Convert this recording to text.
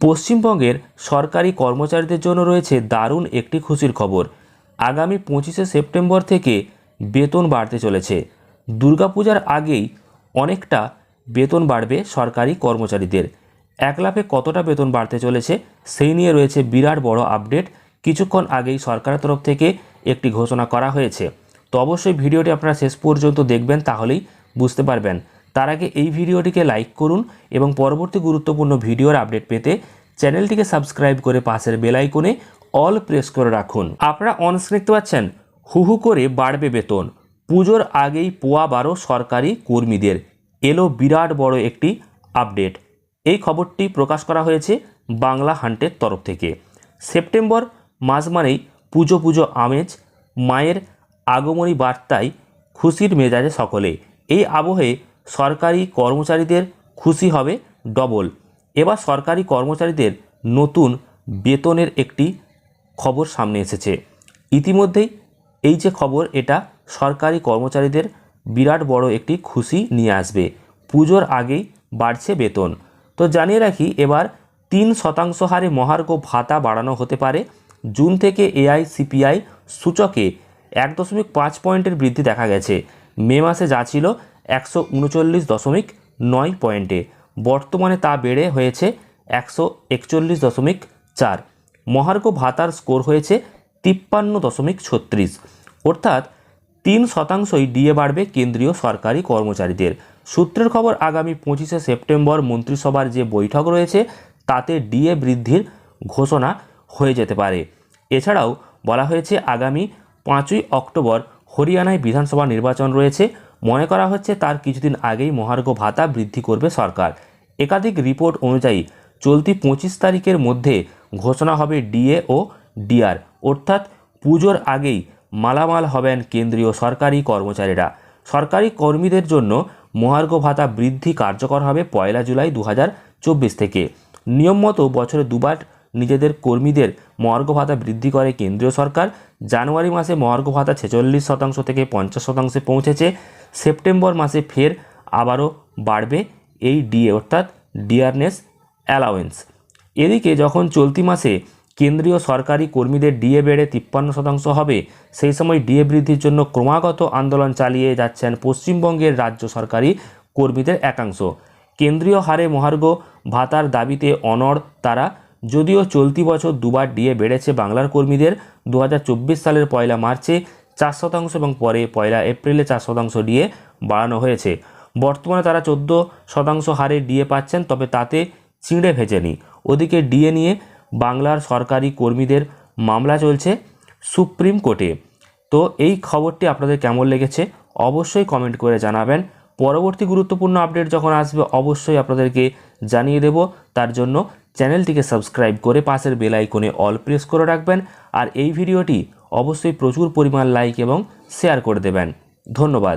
পশ্চিমবঙ্গের সরকারি কর্মচারীদের জন্য রয়েছে দারুণ একটি খুশির খবর। আগামী পঁচিশে সেপ্টেম্বর থেকে বেতন বাড়তে চলেছে। দুর্গাপূজার আগেই অনেকটা বেতন বাড়বে সরকারি কর্মচারীদের। এক লাফে কতটা বেতন বাড়তে চলেছে সেই নিয়ে রয়েছে বিরাট বড় আপডেট। কিছুক্ষণ আগেই সরকারের তরফ থেকে একটি ঘোষণা করা হয়েছে। তো অবশ্যই ভিডিওটি আপনারা শেষ পর্যন্ত দেখবেন, তাহলেই বুঝতে পারবেন। তার আগে এই ভিডিওটিকে লাইক করুন এবং পরবর্তী গুরুত্বপূর্ণ ভিডিওর আপডেট পেতে চ্যানেলটিকে সাবস্ক্রাইব করে পাশের বেল আইকনে অল প্রেস করে রাখুন। আপনারা অনস্ক্রিন দেখতে পাচ্ছেন, হু হু করে বাড়বে বেতন। পুজোর আগেই পোয়া বারো সরকারি কর্মীদের। এলো বিরাট বড় একটি আপডেট এই খবরটি প্রকাশ করা হয়েছে বাংলা হান্টের তরফ থেকে। সেপ্টেম্বর মাস মানেই পুজো পুজো আমেজ, মায়ের আগমনী বার্তায় খুশির মেজাজে সকলে। এই আবহে সরকারি কর্মচারীদের খুশি হবে ডবল। এবার সরকারি কর্মচারীদের নতুন বেতনের একটি খবর সামনে এসেছে। ইতিমধ্যেই এই যে খবর, এটা সরকারি কর্মচারীদের বিরাট বড় একটি খুশি নিয়ে আসবে। পুজোর আগেই বাড়ছে বেতন। তো জানিয়ে রাখি, এবার তিন শতাংশ হারে মহার্ঘ ভাতা বাড়ানো হতে পারে। জুন থেকে এআইসিপিআই সূচকে এক দশমিক পাঁচ পয়েন্টের বৃদ্ধি দেখা গেছে। মে মাসে যা ছিল একশো উনচল্লিশ দশমিক নয় পয়েন্টে। বর্তমানে তা বেড়ে হয়েছে একশো একচল্লিশ দশমিক চার। মহার্ঘ ভাতার স্কোর হয়েছে তিপ্পান্ন দশমিক ছত্রিশ। অর্থাৎ তিন শতাংশই ডিএ বাড়বে কেন্দ্রীয় সরকারি কর্মচারীদের। সূত্রের খবর, আগামী পঁচিশে সেপ্টেম্বর মন্ত্রিসভার যে বৈঠক রয়েছে, তাতে ডিএ বৃদ্ধির ঘোষণা হয়ে যেতে পারে। এছাড়াও বলা হয়েছে, আগামী পাঁচই অক্টোবর হরিয়ানায় বিধানসভা নির্বাচন রয়েছে। মনে করা হচ্ছে তার কিছুদিন আগেই মহার্ঘ ভাতা বৃদ্ধি করবে সরকার। একাধিক রিপোর্ট অনুযায়ী চলতি পঁচিশ তারিখের মধ্যে ঘোষণা হবে ডিএ ও ডিআর। অর্থাৎ পুজোর আগেই মালামাল হবেন কেন্দ্রীয় সরকারি কর্মচারীরা। সরকারি কর্মীদের জন্য মহার্ঘ ভাতা বৃদ্ধি কার্যকর হবে পয়লা জুলাই দু হাজার চব্বিশ থেকে। নিয়ম মতো বছরে দুবার নিজেদের কর্মীদের মহার্ঘ ভাতা বৃদ্ধি করে কেন্দ্রীয় সরকার। জানুয়ারি মাসে মহার্ঘ ভাতা ছেচল্লিশ শতাংশ থেকে পঞ্চাশ শতাংশে পৌঁছেছে। সেপ্টেম্বর মাসে ফের আবারও বাড়বে এই ডিএ অর্থাৎ ডিয়ারনেস অ্যালাওয়েন্স। এদিকে যখন চলতি মাসে কেন্দ্রীয় সরকারি কর্মীদের ডিএ বেড়ে তিপ্পান্ন শতাংশ হবে, সেই সময় ডিএ বৃদ্ধির জন্য ক্রমাগত আন্দোলন চালিয়ে যাচ্ছেন পশ্চিমবঙ্গের রাজ্য সরকারি কর্মীদের একাংশ। কেন্দ্রীয় হারে মহার্ঘ ভাতার দাবিতে অনড় তারা যদিও চলতি বছর দুবার ডিএ বেড়েছে বাংলার কর্মীদের। দু হাজার চব্বিশ সালের পয়লা মার্চে চার শতাংশ এবং পরে পয়লা এপ্রিলে চার শতাংশ ডিএ বাড়ানো হয়েছে। বর্তমানে তারা চোদ্দ শতাংশ হারে ডিএ পাচ্ছেন, তবে তাতে চিঁড়ে ভেজেনি ওদিকে ডিএ নিয়ে বাংলার সরকারি কর্মীদের মামলা চলছে সুপ্রিম কোর্টে। তো এই খবরটি আপনাদের কেমন লেগেছে? অবশ্যই কমেন্ট করে জানাবেন। পরবর্তী গুরুত্বপূর্ণ আপডেট যখন আসবে, অবশ্যই আপনাদেরকে জানিয়ে দেব। তার জন্য চ্যানেলটিকে সাবস্ক্রাইব করে পাশের বেল আইকনে অল প্রেস করে রাখবেন। আর এই ভিডিওটি অবশ্যই প্রচুর পরিমাণ লাইক এবং শেয়ার করে দেবেন। ধন্যবাদ।